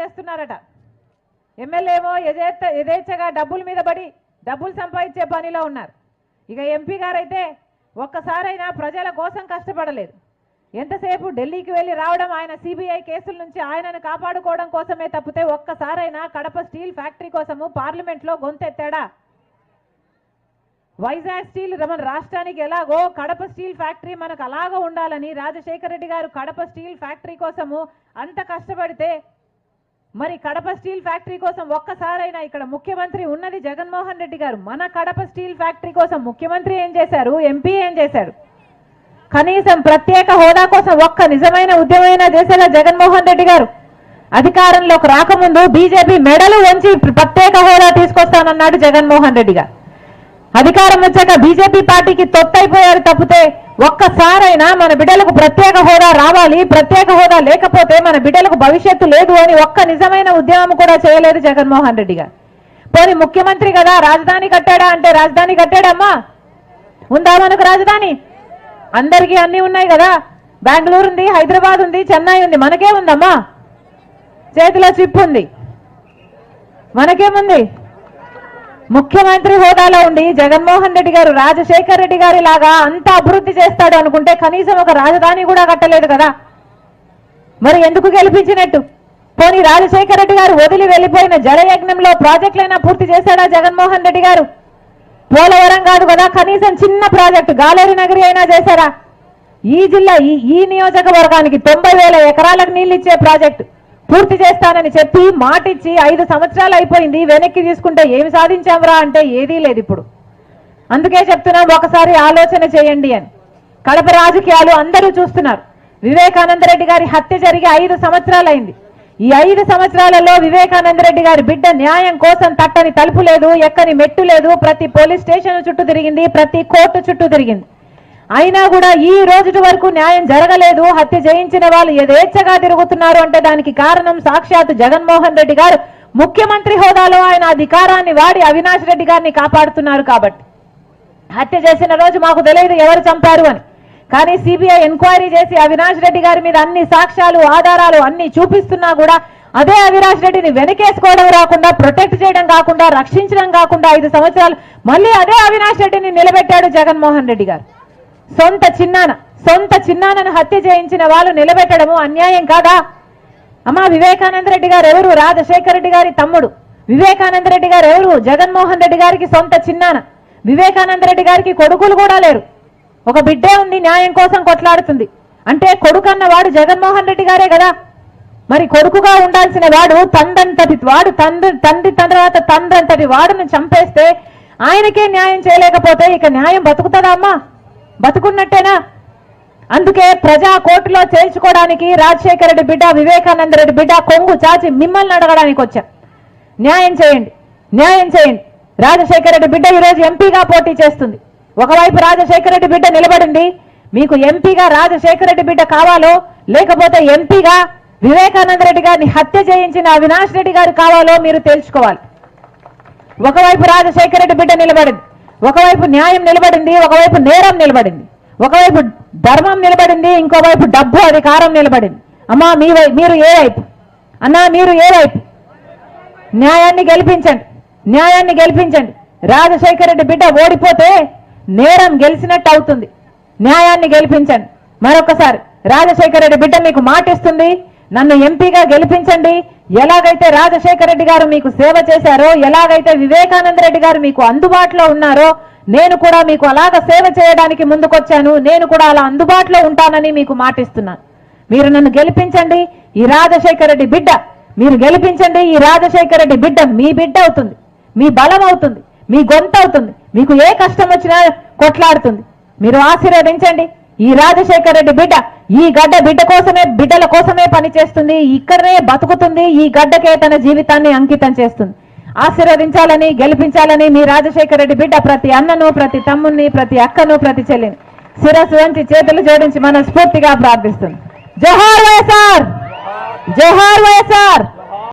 చేస్తున్నారట. ఎమ్మెల్యే ఏమో యథేచ్ఛ యథేచ్ఛగా డబ్బుల మీద పడి డబ్బులు సంపాదించే పనిలో ఉన్నారు. ఇక ఎంపీ గారైతే ఒక్కసారైనా ప్రజల కోసం కష్టపడలేదు. ఎంతసేపు ఢిల్లీకి వెళ్ళి రావడం ఆయన సిబిఐ కేసుల నుంచి ఆయనను కాపాడుకోవడం కోసమే తప్పితే ఒక్కసారైనా కడప స్టీల్ ఫ్యాక్టరీ కోసము పార్లమెంట్లో గొంతెత్తాడా? వైజాగ్ స్టీల్ మన రాష్ట్రానికి ఎలాగో కడప స్టీల్ ఫ్యాక్టరీ మనకు అలాగ ఉండాలని రాజశేఖర రెడ్డి గారు కడప స్టీల్ ఫ్యాక్టరీ కోసము అంత కష్టపడితే మరి కడప స్టీల్ ఫ్యాక్టరీ కోసం ఒక్కసారైనా ఇక్కడ ముఖ్యమంత్రి ఉన్నది జగన్మోహన్ రెడ్డి గారు. మన కడప స్టీల్ ఫ్యాక్టరీ కోసం ముఖ్యమంత్రి ఏం చేశారు? ఎంపీ ఏం చేశారు? కనీసం ప్రత్యేక హోదా కోసం ఒక్క నిజమైన ఉద్యమైన చేసేలా జగన్మోహన్ రెడ్డి గారు అధికారంలోకి రాకముందు బీజేపీ మెడలు వంచి ప్రత్యేక హోదా తీసుకొస్తానన్నాడు జగన్మోహన్ రెడ్డి గారు. అధికారం వచ్చాక బీజేపీ పార్టీకి తొత్తైపోయారు తప్పితే ఒక్కసారైనా మన బిడ్డలకు ప్రత్యేక హోదా రావాలి ప్రత్యేక హోదా లేకపోతే మన బిడ్డలకు భవిష్యత్తు లేదు అని ఒక్క నిజమైన ఉద్యమం కూడా చేయలేదు జగన్మోహన్ రెడ్డి గారు. పోనీ ముఖ్యమంత్రి కదా రాజధాని కట్టాడా అంటే రాజధాని కట్టాడమ్మా? ఉందా మనకు రాజధాని? అందరికీ అన్ని ఉన్నాయి కదా. బెంగళూరు ఉంది హైదరాబాద్ ఉంది చెన్నై ఉంది మనకే ఉందమ్మా? చేతిలో చిప్ ఉంది. మనకేముంది? ముఖ్యమంత్రి హోదాలో ఉండి జగన్మోహన్ రెడ్డి గారు రాజశేఖర్ రెడ్డి గారి లాగా అంత అభివృద్ధి చేస్తాడు అనుకుంటే కనీసం ఒక రాజధాని కూడా కట్టలేదు కదా? మరి ఎందుకు గెలిపించినట్టు? పోనీ రాజశేఖర రెడ్డి గారు వదిలి వెళ్ళిపోయిన జలయజ్ఞంలో ప్రాజెక్టులైనా పూర్తి చేశాడా జగన్మోహన్ రెడ్డి గారు? పోలవరం కాదు కదా కనీసం చిన్న ప్రాజెక్టు గాలేరు నగరి అయినా చేశారా? ఈ జిల్లా ఈ ఈ నియోజకవర్గానికి తొంభై వేల ఎకరాలకు నీళ్ళు ఇచ్చే ప్రాజెక్టు. పూర్తి చేస్తానని చెప్పి మాటిచ్చి ఐదు సంవత్సరాలు అయిపోయింది. వెనక్కి తీసుకుంటే ఏమి సాధించాంరా అంటే ఏదీ లేదు ఇప్పుడు. అందుకే చెప్తున్నాం ఒకసారి ఆలోచన చేయండి అని. కడప రాజకీయాలు అందరూ చూస్తున్నారు. వివేకానంద రెడ్డి గారి హత్య జరిగి ఐదు సంవత్సరాలైంది ఈ ఐదు సంవత్సరాలలో వివేకానంద రెడ్డి గారి బిడ్డ న్యాయం కోసం తట్టని తలుపు లేదు ఎక్కని మెట్టు లేదు. ప్రతి పోలీస్ స్టేషన్ చుట్టూ తిరిగింది ప్రతి కోర్టు చుట్టూ తిరిగింది. అయినా కూడా ఈ రోజు వరకు న్యాయం జరగలేదు. హత్య చేయించిన వాళ్ళు యథేచ్ఛగా తిరుగుతున్నారు అంటే దానికి కారణం సాక్షాత్ జగన్మోహన్ రెడ్డి గారు. ముఖ్యమంత్రి హోదాలో ఆయన అధికారాన్ని వాడి అవినాష్ రెడ్డి గారిని కాపాడుతున్నారు కాబట్టి. హత్య చేసిన రోజు మాకు తెలియదు ఎవరు చంపారు అని. కానీ సిబిఐ ఎంక్వైరీ చేసి అవినాష్ రెడ్డి గారి మీద అన్ని సాక్ష్యాలు ఆధారాలు అన్ని చూపిస్తున్నా కూడా అదే అవినాష్ రెడ్డిని వెనకేసుకోవడం రాకుండా ప్రొటెక్ట్ చేయడం కాకుండా రక్షించడం కాకుండా ఐదు సంవత్సరాలు మళ్ళీ అదే అవినాష్ రెడ్డిని నిలబెట్టాడు జగన్మోహన్ రెడ్డి గారు. సొంత చిన్నాన సొంత చిన్నానను హత్య చేయించిన వాళ్ళు నిలబెట్టడము అన్యాయం కాదా? అమ్మా వివేకానంద రెడ్డి గారు ఎవరు? రాజశేఖర రెడ్డి గారి తమ్ముడు. వివేకానంద రెడ్డి గారు ఎవరు? జగన్మోహన్ రెడ్డి గారికి సొంత చిన్నాన. వివేకానంద రెడ్డి గారికి కొడుకులు కూడా లేరు. ఒక బిడ్డే ఉంది న్యాయం కోసం కొట్లాడుతుంది. అంటే కొడుకన్న వాడు జగన్మోహన్ రెడ్డి గారే కదా. మరి కొడుకుగా ఉండాల్సిన వాడు తండ్రంతటి వాడు తండ్రి తండ్రి తర్వాత తండ్రంతటి వాడును చంపేస్తే ఆయనకే న్యాయం చేయలేకపోతే ఇక న్యాయం బతుకుతుందా అమ్మా? బతుకున్నట్టేనా? అందుకే ప్రజా కోర్టులో చేల్చుకోవడానికి రాజశేఖర రెడ్డి బిడ్డ వివేకానంద రెడ్డి బిడ్డ కొంగు చాచి మిమ్మల్ని అడగడానికి వచ్చా. న్యాయం చేయండి న్యాయం చేయండి. రాజశేఖర రెడ్డి బిడ్డ ఈరోజు ఎంపీగా పోటీ చేస్తుంది. ఒకవైపు రాజశేఖర రెడ్డి బిడ్డ నిలబడింది మీకు ఎంపీగా రాజశేఖర రెడ్డి బిడ్డ కావాలో లేకపోతే ఎంపీగా వివేకానంద రెడ్డి గారిని హత్య చేయించిన అవినాష్ రెడ్డి గారు కావాలో మీరు తేల్చుకోవాలి ఒకవైపు రాజశేఖర రెడ్డి బిడ్డ నిలబడింది ఒకవైపు న్యాయం నిలబడింది ఒకవైపు నేరం నిలబడింది. ఒకవైపు ధర్మం నిలబడింది ఇంకోవైపు డబ్బు అధికారం నిలబడింది. అమ్మా మీ మీరు ఏ వైపు? అన్నా మీరు ఏ వైపు? న్యాయాన్ని గెలిపించండి న్యాయాన్ని గెలిపించండి. రాజశేఖర రెడ్డి బిడ్డ ఓడిపోతే నేరం గెలిచినట్టు అవుతుంది. న్యాయాన్ని గెలిపించండి. మరొకసారి రాజశేఖర రెడ్డి బిడ్డ మీకు మాటిస్తుంది నన్ను ఎంపీగా గెలిపించండి ఎలాగైతే రాజశేఖర రెడ్డి గారు మీకు సేవ చేశారో ఎలాగైతే వివేకానంద రెడ్డి గారు మీకు అందుబాటులో ఉన్నారో నేను కూడా మీకు అలాగ సేవ చేయడానికి ముందుకొచ్చాను. నేను కూడా అలా అందుబాటులో ఉంటానని మీకు మాటిస్తున్నాను. మీరు నన్ను గెలిపించండి. ఈ రాజశేఖర రెడ్డి బిడ్డ మీరు గెలిపించండి. ఈ రాజశేఖర రెడ్డి బిడ్డ మీ బిడ్డ అవుతుంది. మీ బలం అవుతుంది. మీ గొంతు అవుతుంది. మీకు ఏ కష్టం వచ్చినా కొట్లాడుతుంది. మీరు ఆశీర్వదించండి. ఈ రాజశేఖర రెడ్డి బిడ్డ ఈ గడ్డ బిడ్డ కోసమే బిడ్డల కోసమే పనిచేస్తుంది. ఇక్కడనే బతుకుతుంది. ఈ గడ్డకే తన జీవితాన్ని అంకితం చేస్తుంది. ఆశీర్వదించాలని గెలిపించాలని మీ రాజశేఖర రెడ్డి బిడ్డ ప్రతి అన్నను ప్రతి తమ్ముని ప్రతి అక్కను ప్రతి చెల్లిని శిరస్సు వంచి చేతులు జోడించి మనం స్ఫూర్తిగా ప్రార్థిస్తుంది. జోహార్ వైఎస్ఆర్! జోహార్ వైఎస్ఆర్!